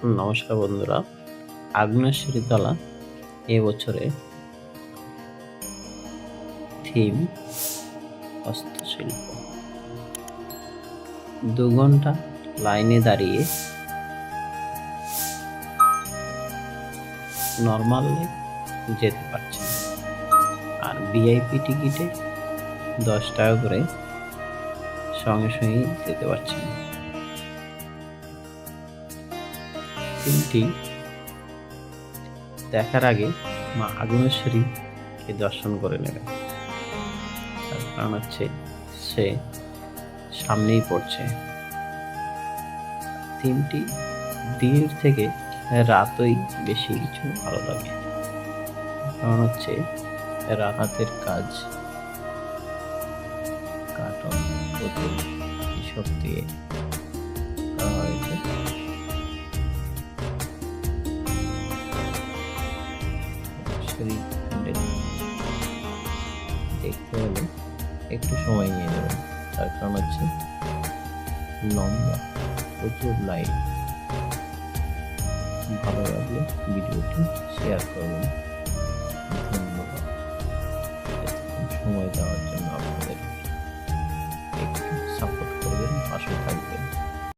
নমস্কার বন্ধুরা। আগ্নেয়শিরি তলা এবছরে থিম হস্তশিল্প। দু ঘণ্টা লাইনে দাঁড়িয়ে নর্মালি যেতে পারছেন আর ভিআইপি টিকিটে দশ টাকা করে সঙ্গে সঙ্গেই যেতে পারছেন তিনটি। দেখার আগে মা আগুনেশ্বরীকে দর্শন করে নেবেন তার কারণ হচ্ছে সে সামনেই পড়ছে। তিনটি দিনের থেকে রাতই বেশি কিছু ভালো লাগে। কারণ হচ্ছে রাতের কাজ কাটন এসব দিয়ে হ্যান্ডেল দেখতে হলে একটু সময় নিয়ে নেবেন। তার কারণ হচ্ছে লম্বা, প্রচুর লাইট ভালো লাগলে ভিডিওটি শেয়ার করবেন। ধন্যবাদ। সময় দেওয়ার